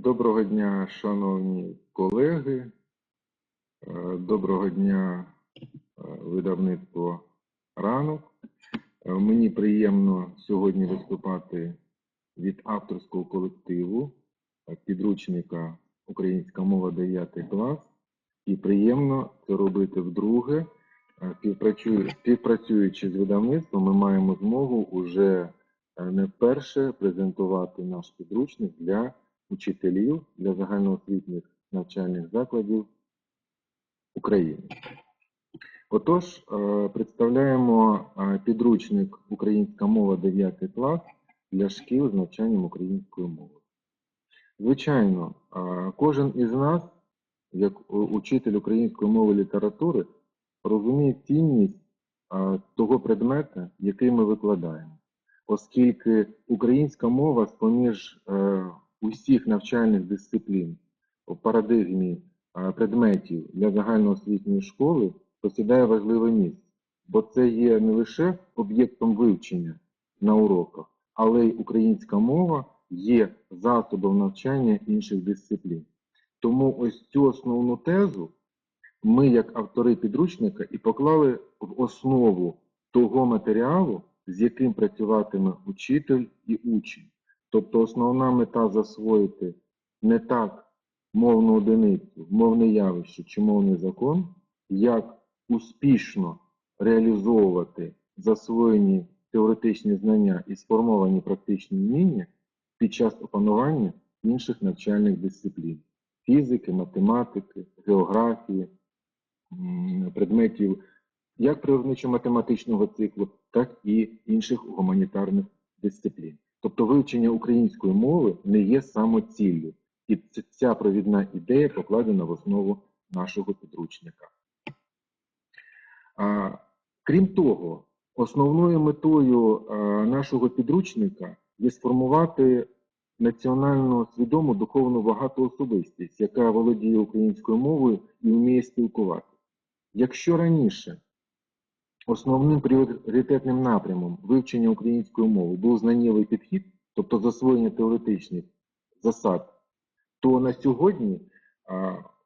Доброго дня, шановні колеги. Е, Доброго дня, е, видавництво ранок. Е, Мені приємно сьогодні виступати від авторського колективу підручника Українська мова 9 клас. І приємно це робити вдруге. Співпрацюючи з видавництвом, ми маємо змогу уже не вперше презентувати наш підручник для учителів для загальноосвітніх навчальних закладів України. Отож, е, представляємо е, підручник Українська мова 9 клас для шкіл з навчанням української мови. Звичайно, е, кожен із нас, як учитель української мови і літератури, розуміє цінність того предмета, який ми викладаємо, оскільки українська мова з-поміж е, усіх навчальних дисциплін у парадигмі предметів для загальноосвітньої школи посідає важливе місце, бо це є не лише об'єктом вивчення на уроках, але й українська мова є засобом навчання інших дисциплін. Тому ось цю основну тезу ми, як автори підручника, і поклали в основу того матеріалу, з яким працюватиме учитель і учень. Тобто основна мета засвоїти не так мовну одиницю, мовне явище чи мовний закон, як успішно реалізовувати засвоєні теоретичні знання і сформовані практичні вміння під час опанування інших навчальних дисциплін фізики, математики, географії, предметів як природничо-математичного циклу, так і інших гуманітарних дисциплін. Тобто вивчення української мови не є самоціллю, і ця провідна ідея покладена в основу нашого підручника. Крім того, основною метою нашого підручника є сформувати національно свідому духовну багату особистість, яка володіє українською мовою і вміє спілкувати. Якщо раніше основним пріоритетним напрямом вивчення української мови був знаннєвий підхід, тобто засвоєння теоретичних засад, то на сьогодні,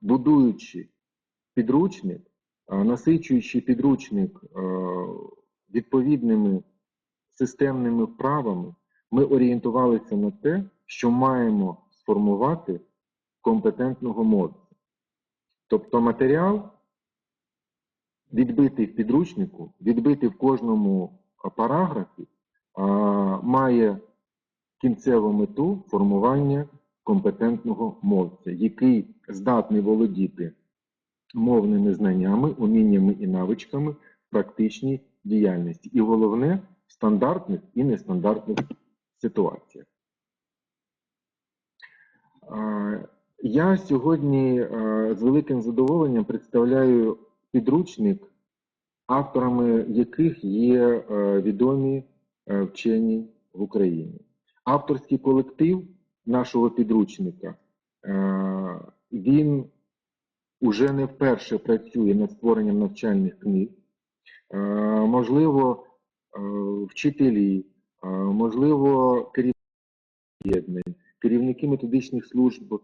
будуючи підручник, насичуючи підручник відповідними системними вправами, ми орієнтувалися на те, що маємо сформувати компетентного мовця. Тобто матеріал, відбитий в підручнику, відбитий в кожному параграфі, має кінцеву мету формування компетентного мовця, який здатний володіти мовними знаннями, уміннями і навичками в практичній діяльності. І головне в стандартних і нестандартних ситуаціях. Я сьогодні з великим задоволенням представляю підручник, авторами яких є е, відомі е, вчені в Україні. Авторський колектив нашого підручника е, він уже не вперше працює над створенням навчальних книг. Можливо, вчителі, можливо, керівники методичних служб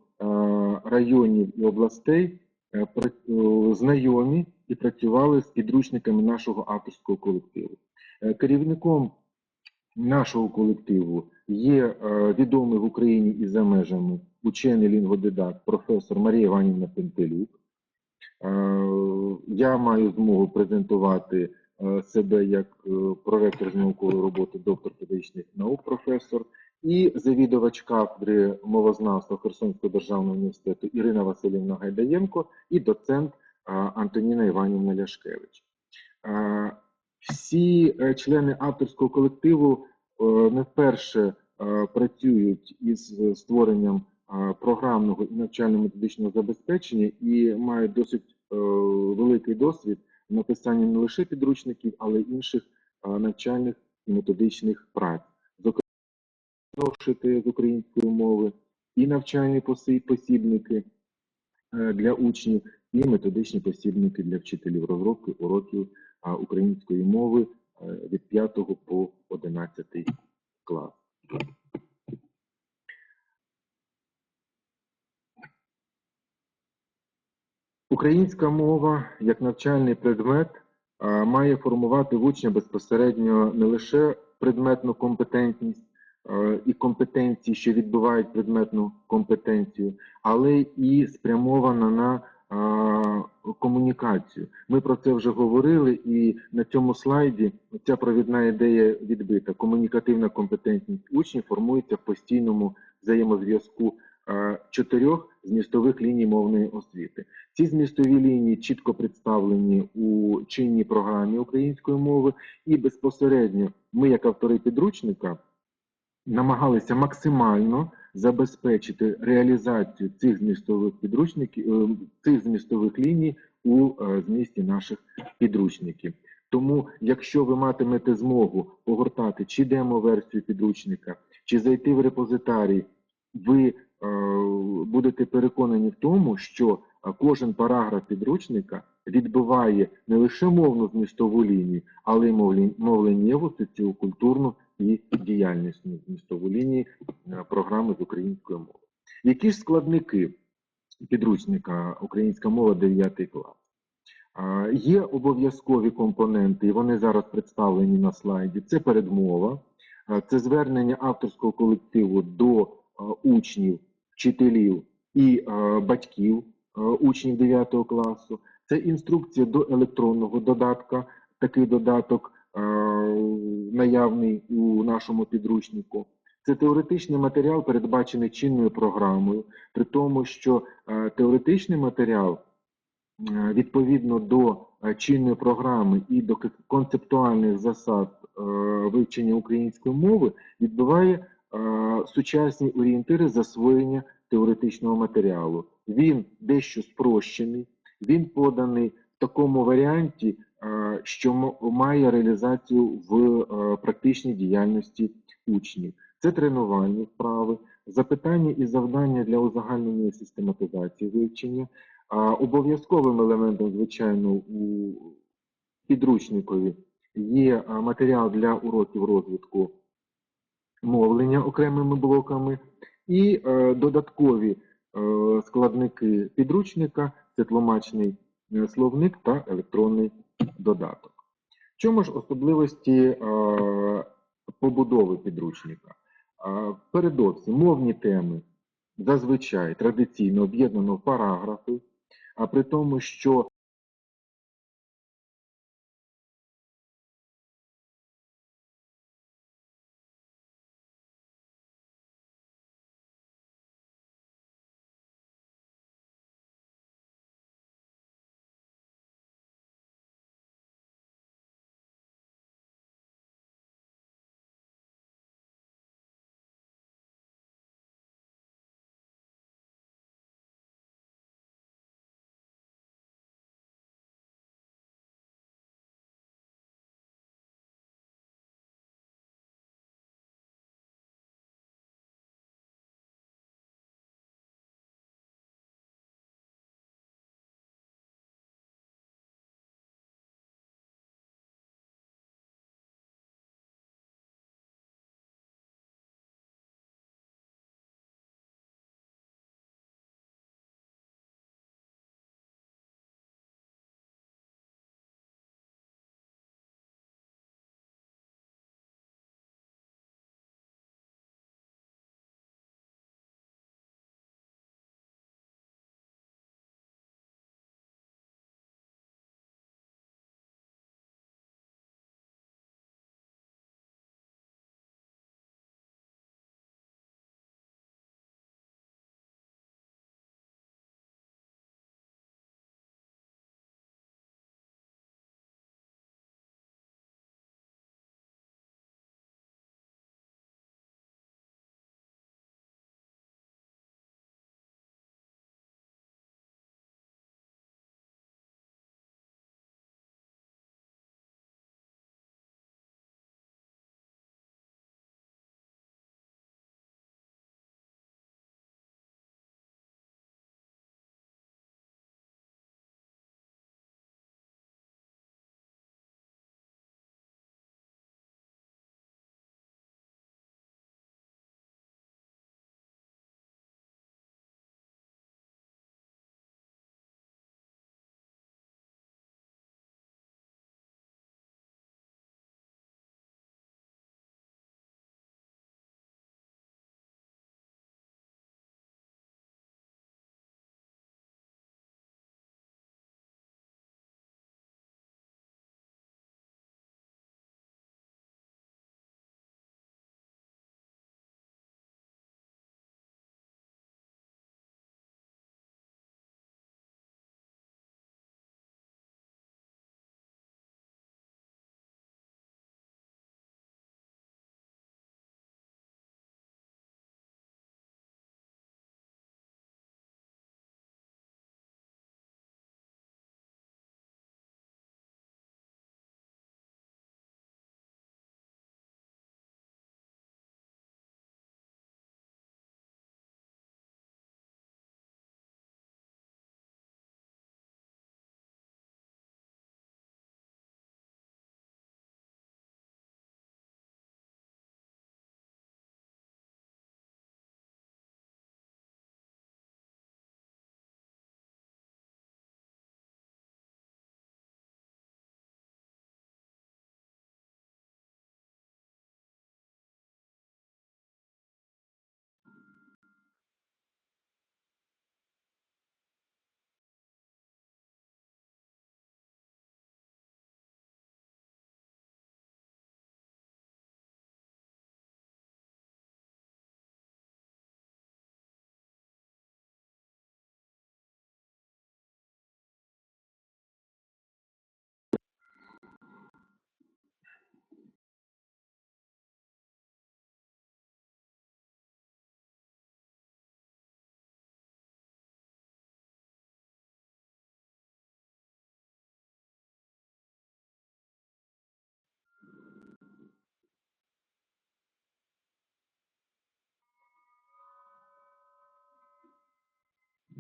районів і областей знайомі і працювали з підручниками нашого авторського колективу. Е, Керівником нашого колективу є е, відомий в Україні і за межами учений лінгводидакт професор Марія Іванівна Пентелюк. Е, Я маю змогу презентувати е, себе як е, проректор з наукової роботи, доктор педагогічних наук, професор, і завідувач кафедри мовознавства Херсонського державного університету Ірина Васильівна Гайдаєнко і доцент Антоніна Іванівна Ляшкевич. Всі е, члени авторського колективу е, не вперше е, працюють із створенням програмного і навчально-методичного забезпечення і мають досить великий досвід в написанні не лише підручників, але й інших навчальних і методичних праць зошити з української мови, і навчальні посібники е, для учнів, і методичні посібники для вчителів розробки уроків української мови е, від 5 по 11 клас. Українська мова як навчальний предмет має формувати в учня безпосередньо не лише предметну компетентність, і компетенції, що відбивають предметну компетенцію, але і спрямована на комунікацію. Ми про це вже говорили, і на цьому слайді ця провідна ідея відбита. Комунікативна компетентність учнів формується в постійному взаємозв'язку е, чотирьох змістових ліній мовної освіти. Ці змістові лінії чітко представлені у чинній програмі української мови, і безпосередньо ми, як автори підручника, намагалися максимально забезпечити реалізацію цих змістових підручників, е, цих змістових ліній у е, змісті наших підручників. Тому, якщо ви матимете змогу погортати чи демо-версію підручника, чи зайти в репозитарій, ви е, будете переконані в тому, що кожен параграф підручника відбиває не лише мовну змістову лінію, але й мовленнєву, соціокультурну і діяльнісну змістову лінії е, програми з української мови. Які ж складники підручника Українська мова 9 клас? Є обов'язкові компоненти, і вони зараз представлені на слайді. Це передмова, це звернення авторського колективу до учнів, вчителів і батьків учнів 9 класу. Це інструкція до електронного додатка. Такий додаток наявний у нашому підручнику. Це теоретичний матеріал, передбачений чинною програмою, при тому, що е, теоретичний матеріал е, відповідно до е, чинної програми і до концептуальних засад е, вивчення української мови відбиває е, сучасні орієнтири засвоєння теоретичного матеріалу. Він дещо спрощений, він поданий в такому варіанті, е, що має реалізацію в е, практичній діяльності учнів. Це тренувальні вправи, запитання і завдання для узагальнення систематизації вивчення. Обов'язковим елементом, звичайно, у підручникові є матеріал для уроків розвитку мовлення окремими блоками і е, додаткові е, складники підручника це тлумачний е, словник та електронний додаток. В чому ж особливості е, побудови підручника? А, Передовсім мовні теми зазвичай традиційно об'єднано в параграфи, а при тому, що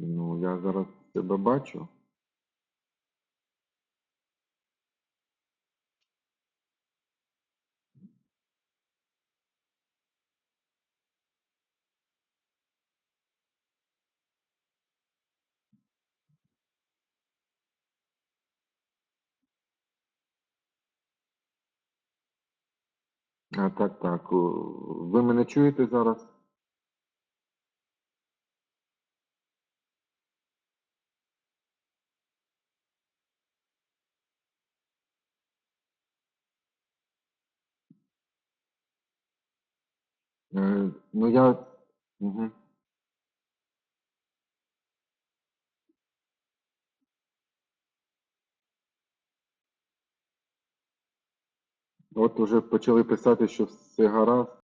Ну, я зараз тебе бачу. А, так, так. Ви мене чуєте зараз? Е, ну, я... Угу. От уже почали писати, що все гаразд.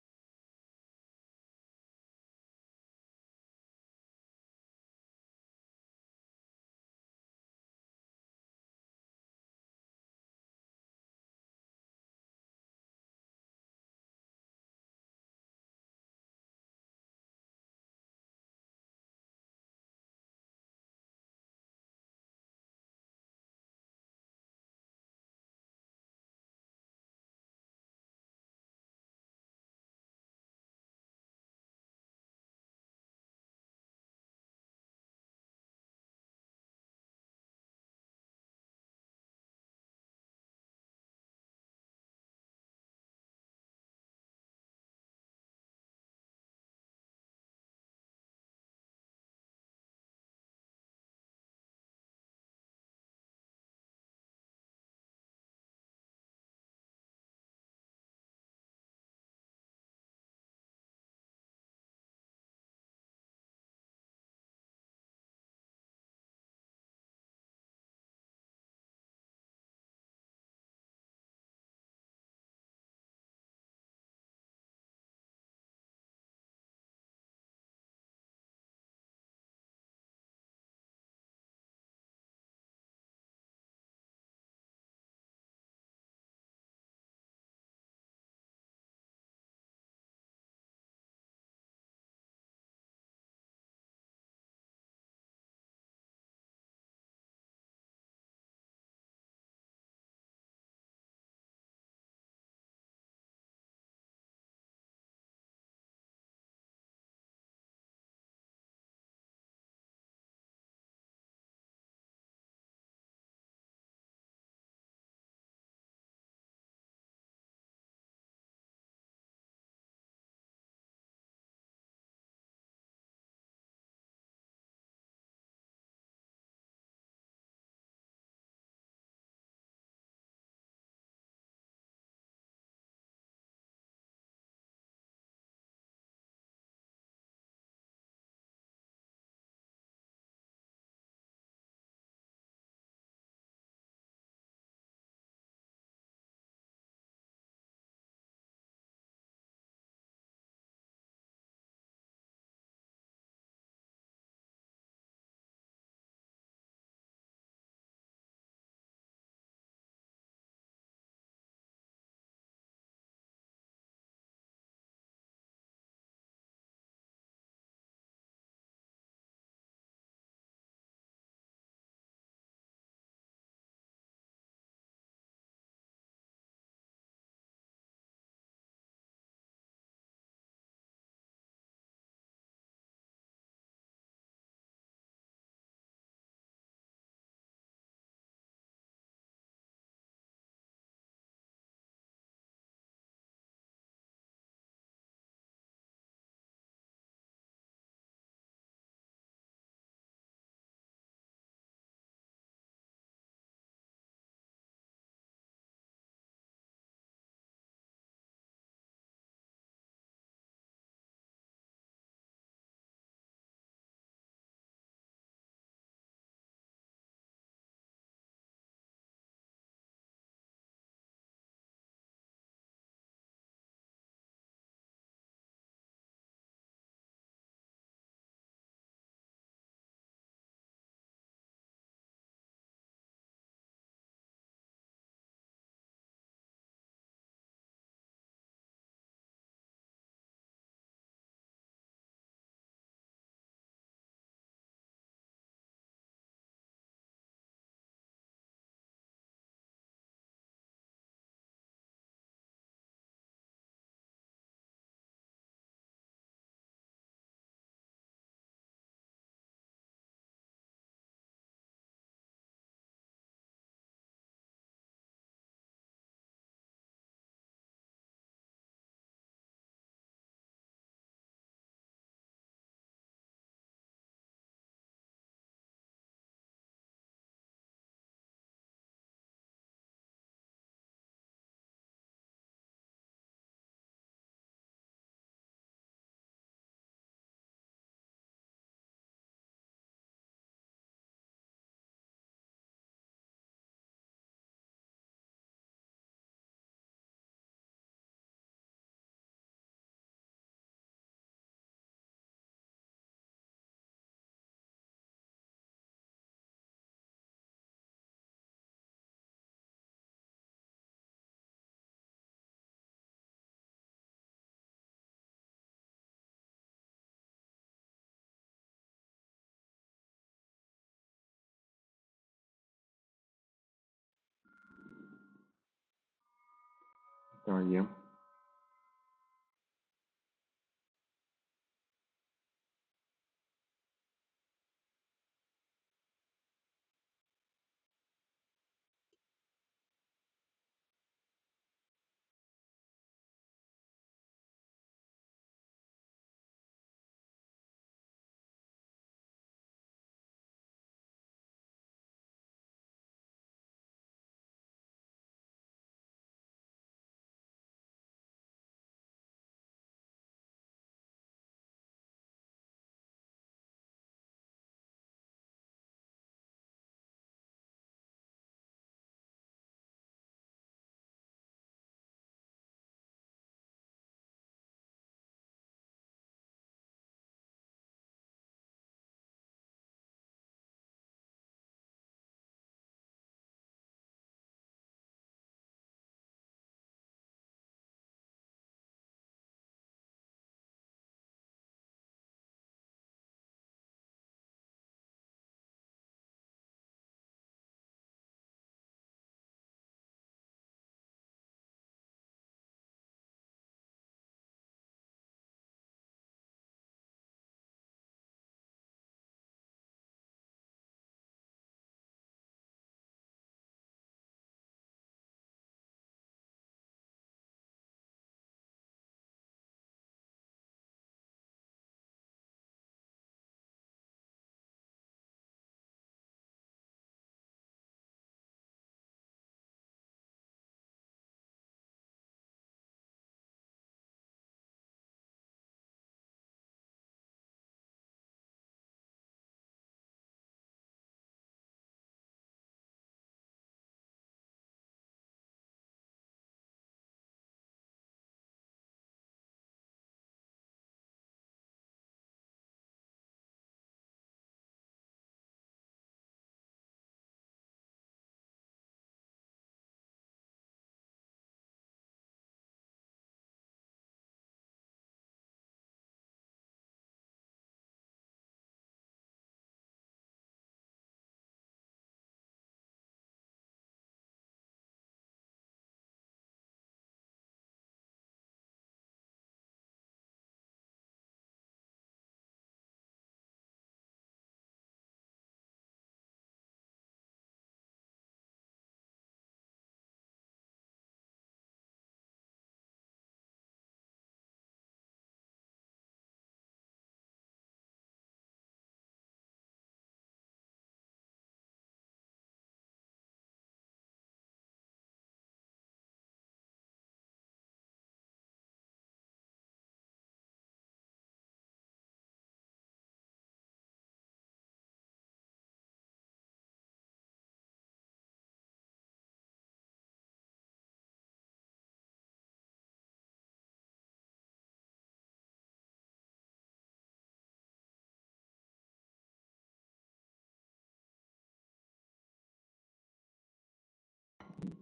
Так, є.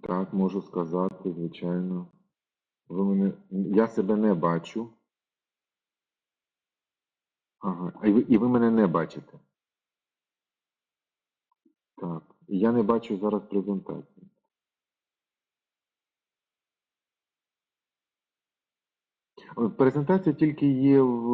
Так, можу сказати, звичайно. Ви мене... Я себе не бачу. Ага. І ви, і ви мене не бачите. Так. Я не бачу зараз презентацію. Презентація тільки є в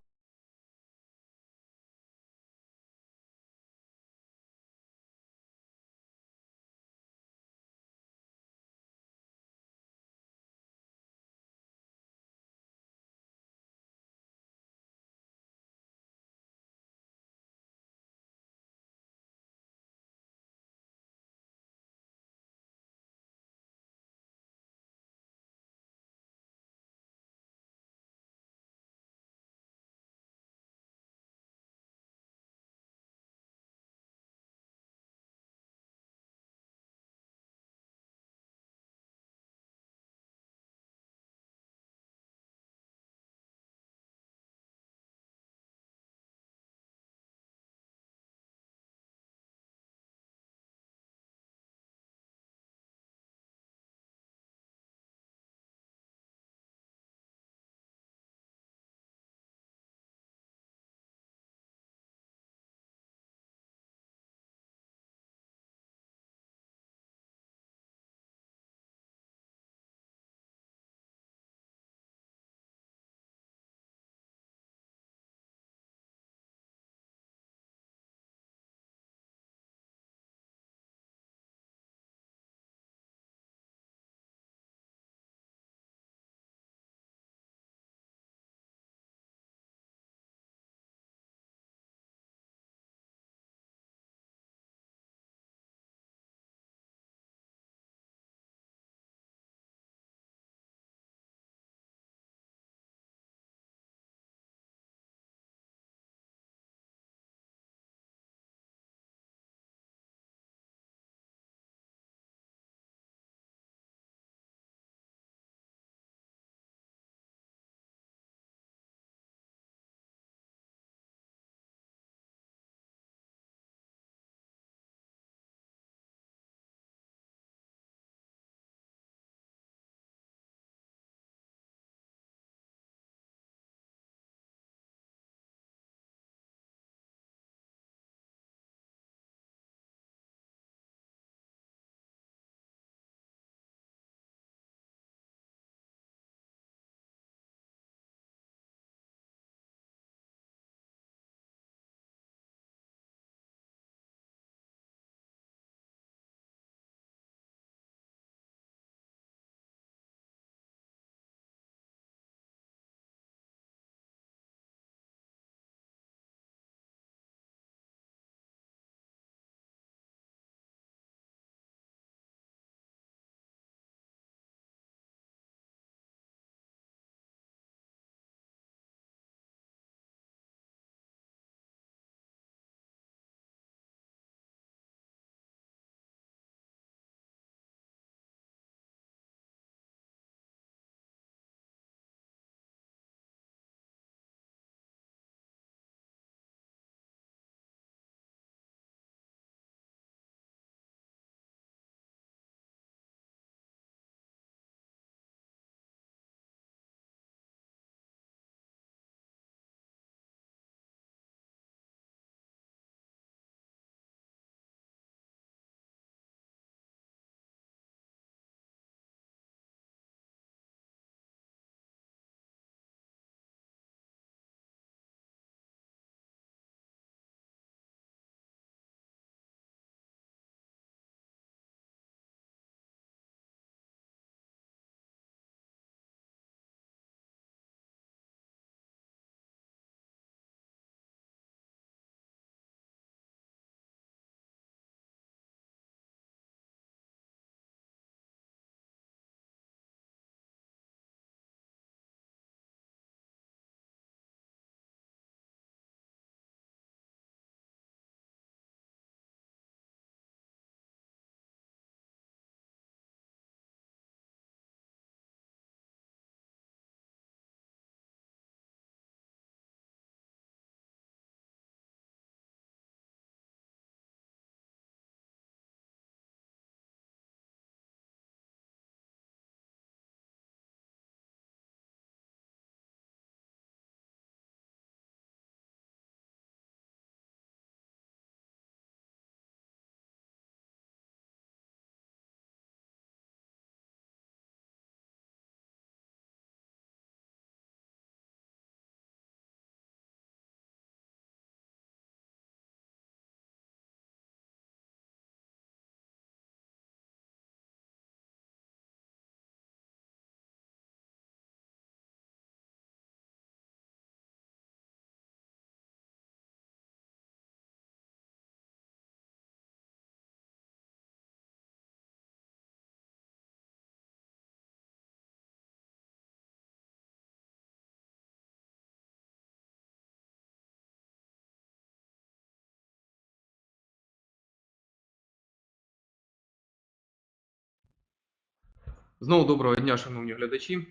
Знову доброго дня, шановні глядачі.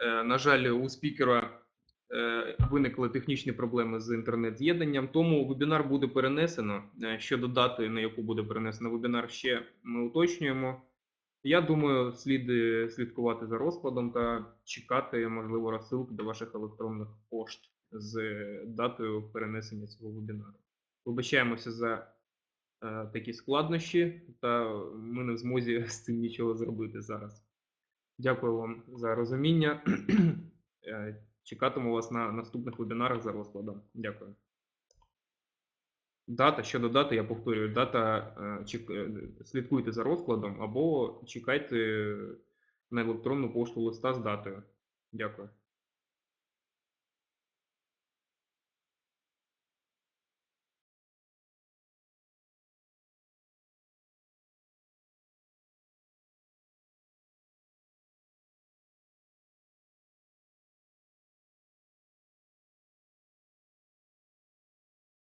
Е, На жаль, у спікера е, виникли технічні проблеми з інтернет-з'єднанням, тому вебінар буде перенесено. Е, Щодо дати, на яку буде перенесено вебінар, ще ми уточнюємо. Я думаю, слід слідкувати за розкладом та чекати, можливо, розсилки до ваших електронних пошт з датою перенесення цього вебінару. Вибачаємося за такі складнощі, та ми не в змозі з цим нічого зробити зараз. Дякую вам за розуміння. Е, Чекатиму вас на наступних вебінарах за розкладом. Дякую. Дата, щодо дати, я повторюю, дата е, е, слідкуйте за розкладом або чекайте на електронну пошту листа з датою. Дякую.